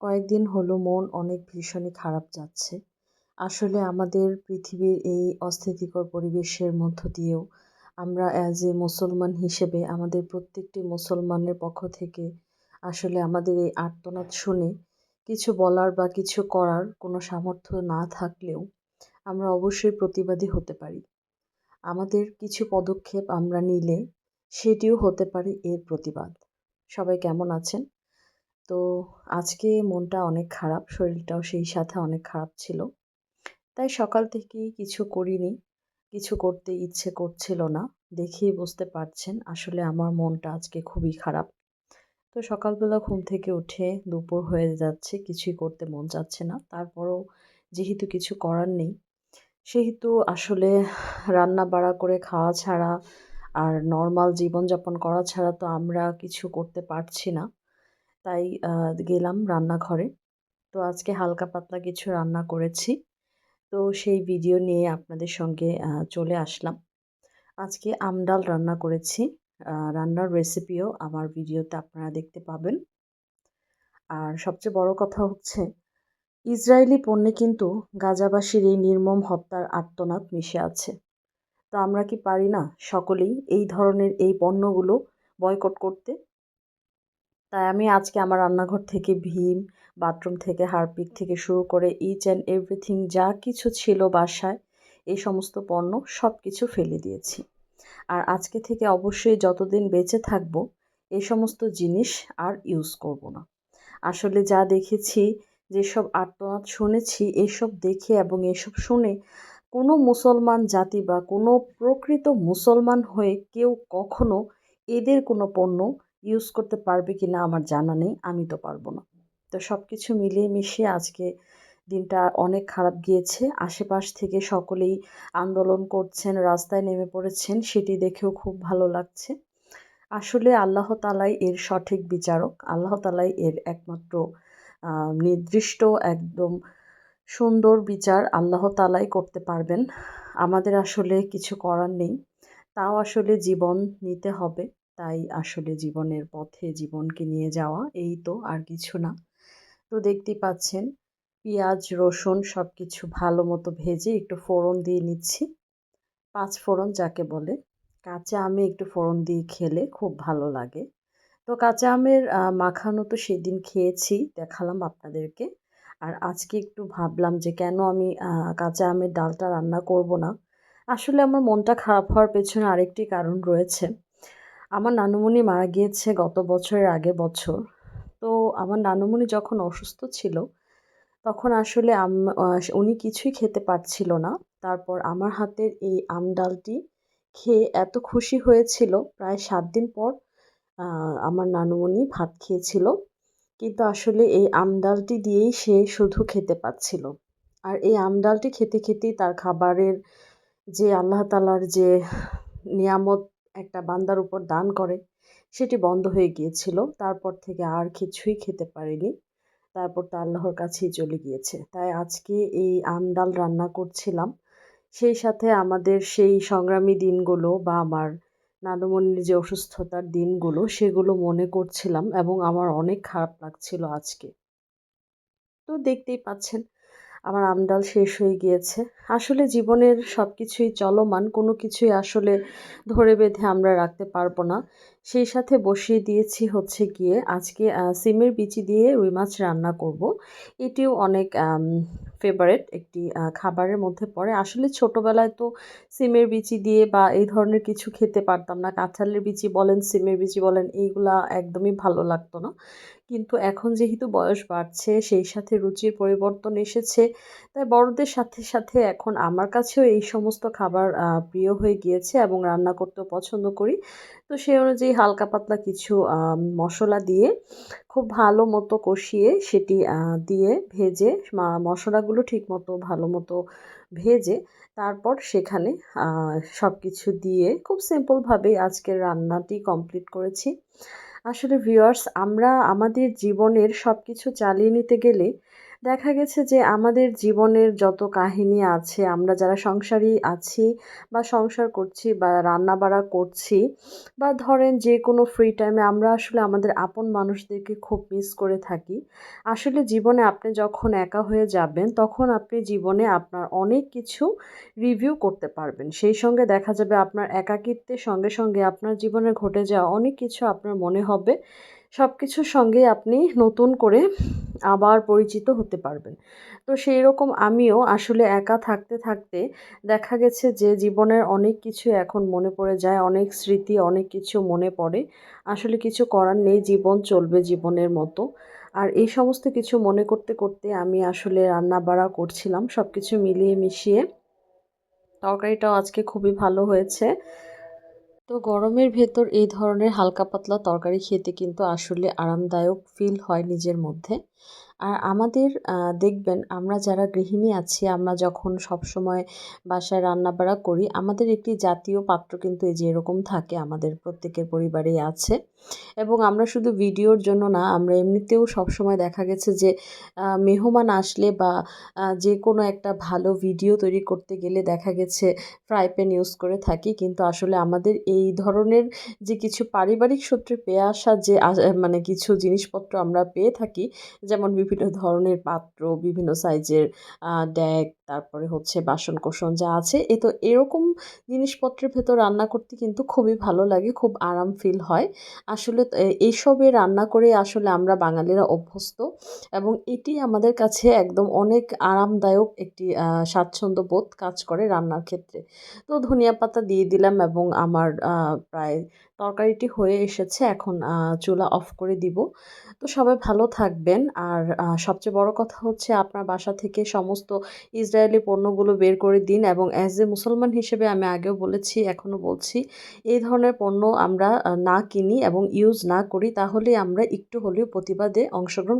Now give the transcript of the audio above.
কয়েকদিন হলো মন অনেক ভীষণই খারাপ যাচ্ছে। আসলে আমাদের পৃথিবীর এই অস্থিতিকর পরিবেশের মধ্য দিয়েও আমরা অ্যাজ এ মুসলমান হিসেবে আমাদের প্রত্যেকটি মুসলমানের পক্ষ থেকে আসলে আমাদের এই আর্তনাদ শুনে কিছু বলার বা কিছু করার কোনো সামর্থ্য না থাকলেও আমরা অবশ্যই প্রতিবাদী হতে পারি। আমাদের কিছু পদক্ষেপ আমরা নিলে সেটিও হতে পারে এর প্রতিবাদ। সবাই কেমন আছেন? তো আজকে মনটা অনেক খারাপ, শরীরটাও সেই সাথে অনেক খারাপ ছিল। তাই সকাল থেকেই কিছু করিনি, কিছু করতে ইচ্ছে করছিল না, দেখেই বুঝতে পারছেন আসলে আমার মনটা আজকে খুবই খারাপ। তো সকালবেলা ঘুম থেকে উঠে দুপুর হয়ে যাচ্ছে, কিছুই করতে মন যাচ্ছে না। তারপরও যেহেতু কিছু করার নেই, সেহেতু আসলে রান্না বাড়া করে খাওয়া ছাড়া আর নর্মাল জীবনযাপন করা ছাড়া তো আমরা কিছু করতে পারছি না। তাই গেলাম রান্নাঘরে। তো আজকে হালকা পাতলা কিছু রান্না করেছি। তো সেই ভিডিও নিয়ে আপনাদের সঙ্গে চলে আসলাম। আজকে আমডাল রান্না করেছি। রান্নার রেসিপিও আমার ভিডিওতে আপনারা দেখতে পাবেন। আর সবচেয়ে বড় কথা হচ্ছে, ইসরায়েলি পণ্যে কিন্তু গাজাবাসীর এই নির্মম হত্যার আত্মনাদ মিশে আছে। তো আমরা কি পারি না সকলেই এই ধরনের এই পণ্যগুলো বয়কট করতে? তাই আমি আজকে আমার রান্নাঘর থেকে ভীম, বাথরুম থেকে হারপিক থেকে শুরু করে ইচ অ্যান্ড এভরিথিং যা কিছু ছিল বাসায়, এই সমস্ত পণ্য সব কিছু ফেলে দিয়েছি। আর আজকে থেকে অবশ্যই যতদিন বেঁচে থাকব এই সমস্ত জিনিস আর ইউজ করব না। আসলে যা দেখেছি, যেসব আর্তনাদ শুনেছি, এসব দেখে এবং এসব শুনে কোনো মুসলমান জাতি বা কোনো প্রকৃত মুসলমান হয়ে কেউ কখনো এদের কোনো পণ্য ইউজ করতে পারবে কি না আমার জানা নেই, আমি তো পারব না। তো সব কিছু মিলিয়ে মিশিয়ে আজকে দিনটা অনেক খারাপ গিয়েছে। আশেপাশ থেকে সকলেই আন্দোলন করছেন, রাস্তায় নেমে পড়েছেন, সেটি দেখেও খুব ভালো লাগছে। আসলে আল্লাহ তালাই এর সঠিক বিচারক। আল্লাহ তালাই এর একমাত্র নির্দিষ্ট, একদম সুন্দর বিচার আল্লাহ তালাই করতে পারবেন। আমাদের আসলে কিছু করার নেই। তাও আসলে জীবন নিতে হবে। তাই আসলে জীবনের পথে জীবনকে নিয়ে যাওয়া, এই তো আর কিছু না। তো দেখতেই পাচ্ছেন, পেঁয়াজ, রসুন সব কিছু ভালো মতো ভেজে একটু ফোড়ন দিয়ে নিচ্ছি। পাঁচ ফোড়ন যাকে বলে। কাঁচা আমে একটু ফোড়ন দিয়ে খেলে খুব ভালো লাগে। তো কাঁচা আমের মাখানো তো সেদিন খেয়েছি, দেখালাম আপনাদেরকে। আর আজকে একটু ভাবলাম যে কেন আমি কাঁচা আমের ডালটা রান্না করব না। আসলে আমার মনটা খারাপ হওয়ার পেছনে আরেকটি কারণ রয়েছে। আমার নানুমণি মারা গিয়েছে গত বছরের আগে বছর। তো আমার নানুমণি যখন অসুস্থ ছিল, তখন আসলে উনি কিছুই খেতে পারছিল না। তারপর আমার হাতের এই আম ডালটি খেয়ে এত খুশি হয়েছিল, প্রায় সাত দিন পর আমার নানুমণি ভাত খেয়েছিল। কিন্তু আসলে এই আম ডালটি দিয়েই সে শুধু খেতে পাচ্ছিল আর এই আম ডালটি খেতে খেতেই তার খাবারের যে আল্লাহ তালার যে নিয়ামত একটা বান্দার উপর দান করে। সেটি বন্ধ হয়ে গিয়েছিল। তারপর থেকে আর কিছুই খেতে পারেনি। তারপর তো আল্লাহর কাছেই চলে গিয়েছে। তাই আজকে এই আম ডাল রান্না করছিলাম। সেই সাথে আমাদের সেই সংগ্রামী দিনগুলো বা আমার নানুমণির যে অসুস্থতার দিনগুলো, সেগুলো মনে করছিলাম এবং আমার অনেক খারাপ লাগছিল আজকে। তো দেখতেই পাচ্ছেন আমার আমডাল শেষ হয়ে গিয়েছে। আসলে জীবনের সব কিছুই চলমান, কোনো কিছুই আসলে ধরে বেঁধে আমরা রাখতে পারব না। সেই সাথে বসিয়ে দিয়েছি হচ্ছে গিয়ে আজকে সিমের বিচি দিয়ে রুই মাছ রান্না করব। এটিও অনেক ফেভারেট একটি খাবারের মধ্যে পড়ে। আসলে ছোটোবেলায় তো সিমের বিচি দিয়ে বা এই ধরনের কিছু খেতে পারতাম না। কাঁঠালের বিচি বলেন, সিমের বিচি বলেন, এইগুলা একদমই ভালো লাগতো না। কিন্তু এখন যেহেতু বয়স বাড়ছে, সেই সাথে রুচির পরিবর্তন এসেছে, তাই বড়দের সাথে সাথে এখন আমার কাছেও এই সমস্ত খাবার প্রিয় হয়ে গিয়েছে এবং রান্না করতেও পছন্দ করি। তো সেই অনুযায়ী হালকা পাতলা কিছু মশলা দিয়ে খুব ভালো মতো কষিয়ে সেটি দিয়ে ভেজে মশলাগুলো ঠিক মতো ভালো মতো ভেজে তারপর সেখানে সব কিছু দিয়ে খুব সিম্পলভাবেই আজকের রান্নাটি কমপ্লিট করেছি। আসলে ভিউয়ার্স আমরা আমাদের জীবনের সব কিছু চালিয়ে নিতে গেলে দেখা গেছে যে আমাদের জীবনের যত কাহিনী আছে, আমরা যারা সংসারী আছি বা সংসার করছি বা রান্না বাড়া করছি বা ধরেন যে কোনো ফ্রি টাইমে আমরা আসলে আমাদের আপন মানুষদেরকে খুব মিস করে থাকি। আসলে জীবনে আপনি যখন একা হয়ে যাবেন, তখন আপনি জীবনে আপনার অনেক কিছু রিভিউ করতে পারবেন। সেই সঙ্গে দেখা যাবে আপনার একাকিত্বের সঙ্গে সঙ্গে আপনার জীবনে ঘটে যাওয়া অনেক কিছু আপনার মনে হবে। সব কিছুর সঙ্গে আপনি নতুন করে আবার পরিচিত হতে পারবেন। তো সেই রকম আমিও আসলে একা থাকতে থাকতে দেখা গেছে যে জীবনের অনেক কিছু এখন মনে পড়ে যায়, অনেক স্মৃতি, অনেক কিছু মনে পড়ে। আসলে কিছু করার নেই, জীবন চলবে জীবনের মতো। আর এই সমস্ত কিছু মনে করতে করতে আমি আসলে রান্না বাড়া করছিলাম সব কিছু মিলিয়ে মিশিয়ে। তরকারিটাও আজকে খুবই ভালো হয়েছে। তো গরমের ভেতর এই ধরনের হালকা পাতলা তরকারি খেতে কিন্তু আসলে আরামদায়ক ফিল হয় নিজের মধ্যে। আর আমাদের দেখবেন আমরা যারা গৃহিণী আছি, আমরা যখন সবসময় বাসায় রান্নাবাড়া করি, আমাদের একটি জাতীয় পাত্র কিন্তু এই যে এরকম থাকে, আমাদের প্রত্যেকের পরিবারেই আছে। এবং আমরা শুধু ভিডিওর জন্য না, আমরা এমনিতেও সবসময় দেখা গেছে যে মেহমান আসলে বা যে কোনো একটা ভালো ভিডিও তৈরি করতে গেলে দেখা গেছে ফ্রাই প্যান ইউজ করে থাকি। কিন্তু আসলে আমাদের এই ধরনের যে কিছু পারিবারিক সূত্রে পেয়ে আসা যে মানে কিছু জিনিসপত্র আমরা পেয়ে থাকি, যেমন বিভিন্ন ধরনের পাত্র, বিভিন্ন সাইজের ড্যাগ, তারপরে হচ্ছে বাসন কোসন যা আছে, এ তো এরকম জিনিসপত্রের ভেতর রান্না করতে কিন্তু খুবই ভালো লাগে, খুব আরাম ফিল হয়। আসলে এইসবে রান্না করে আসলে আমরা বাঙালিরা অভ্যস্ত এবং এটি আমাদের কাছে একদম অনেক আরামদায়ক একটি স্বাচ্ছন্দ্য বোধ কাজ করে রান্নার ক্ষেত্রে। তো ধনিয়া পাতা দিয়ে দিলাম এবং আমার প্রায় তরকারিটি হয়ে এসেছে, এখন চুলা অফ করে দিব। তো সবাই ভালো থাকবেন। আর সবচেয়ে বড় কথা হচ্ছে আপনার বাসা থেকে সমস্ত ইসরায়েলি পণ্যগুলো বের করে দিন এবং অ্যাজ এ মুসলমান হিসেবে আমি আগেও বলেছি, এখনও বলছি, এই ধরনের পণ্য আমরা না কিনি এবং ইউজ না করি তাহলে আমরা একটু হলেও প্রতিবাদে অংশগ্রহণ